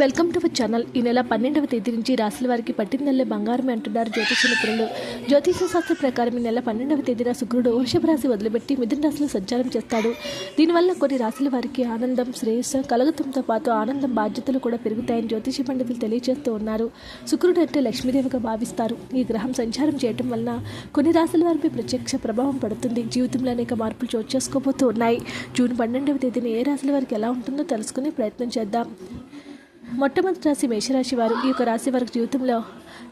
Welcome to our channel ఈ నెల పన్నెండవ తేదీ నుంచి రాశుల వారికి పట్టిందల్లే బంగారమే అంటున్నారు జ్యోతిష నిపుణులు జ్యోతిష శాస్త్ర ప్రకారం ఈ నెల పన్నెండవ తేదీన శుక్రుడు వృషభ రాశి వదిలిపెట్టి మిథున రాశిలో సంచారం చేస్తాడు. దీనివల్ల కొన్ని రాశుల వారికి ఆనందం శ్రేయస్సు కలగతంతో పాటు ఆనందం బాధ్యతలు కూడా పెరుగుతాయని జ్యోతిష పండితులు తెలియజేస్తూ ఉన్నారు. శుక్రుడు అంటే లక్ష్మీదేవిగా భావిస్తారు. ఈ గ్రహం సంచారం చేయటం వలన కొన్ని రాశుల వారిపై ప్రత్యక్ష ప్రభావం పడుతుంది. జీవితంలో అనేక మార్పులు చోటు చేసుకోబోతూ ఉన్నాయి. జూన్ పన్నెండవ తేదీన ఏ రాశుల వారికి ఎలా ఉంటుందో తెలుసుకునే ప్రయత్నం చేద్దాం. మొట్టమొదటి రాశి మేషరాశి వారు ఈ యొక్క రాశి వారికి జీవితంలో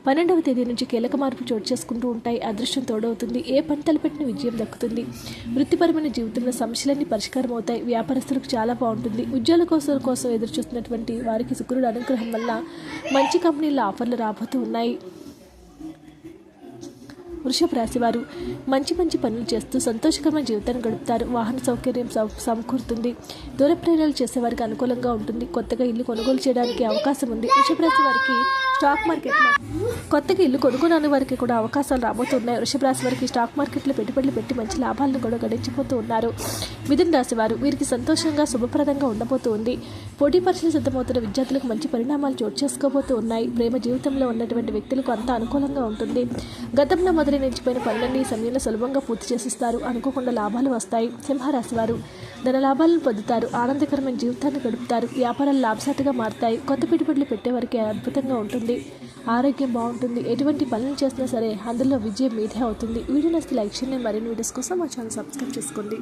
పన్నెండవ తేదీ నుంచి కీలక మార్పు చోటు చేసుకుంటూ ఉంటాయి. అదృష్టం తోడవుతుంది. ఏ పని తలపెట్టిన విజయం దక్కుతుంది. వృత్తిపరమైన జీవితంలో సమస్యలన్నీ పరిష్కారం అవుతాయి. వ్యాపారస్తులకు చాలా బాగుంటుంది. ఉద్యోగుల కోసం కోసం ఎదురు చూస్తున్నటువంటి వారికి శుక్రుడు అనుగ్రహం వల్ల మంచి కంపెనీల ఆఫర్లు రాబోతూ ఉన్నాయి. వృషభ రాశివారు మంచి మంచి పనులు చేస్తూ సంతోషకరమైన జీవితాన్ని గడుపుతారు. వాహన సౌకర్యం సమకూరుతుంది. దూర ప్రయాణాలు చేసేవారికి అనుకూలంగా ఉంటుంది. కొత్తగా ఇల్లు కొనుగోలు చేయడానికి అవకాశం ఉంది. వృషభ రాశి వారికి స్టాక్ మార్కెట్లో కొత్తగా ఇల్లు కొనుగోలు వారికి కూడా అవకాశాలు రాబోతున్నాయి. వృషభ రాశి వారికి స్టాక్ మార్కెట్లో పెట్టుబడులు పెట్టి మంచి లాభాలను కూడా గడించిపోతూ ఉన్నారు. మిథున రాశి వారు వీరికి సంతోషంగా శుభప్రదంగా ఉండబోతూ ఉంది. పోటీ పరీక్షలు సిద్ధమవుతున్న విద్యార్థులకు మంచి పరిణామాలు చోటు చేసుకోబోతూ ఉన్నాయి. ప్రేమ జీవితంలో ఉన్నటువంటి వ్యక్తులకు అంతా అనుకూలంగా ఉంటుంది. గతంలో మొదలు నిలిచిపోయిన పనులన్నీ ఈ సమయంలో సులభంగా పూర్తి చేసిస్తారు. అనుకోకుండా లాభాలు వస్తాయి. సింహరాశి వారు ధన లాభాలను పొందుతారు. ఆనందకరమైన జీవితాన్ని గడుపుతారు. వ్యాపారాలు లాభసాటిగా మారుతాయి. కొత్త పెట్టుబడులు పెట్టేవారికి అద్భుతంగా ఉంటుంది. ఆరోగ్యం బాగుంటుంది. ఎటువంటి పనులు చేసినా సరే అందులో విజయం మీదే అవుతుంది. వీడియో నచ్చితే లైక్ చేయండి. మరిన్ని వీడియోస్ కోసం మా ఛానల్ సబ్స్క్రైబ్ చేసుకోండి.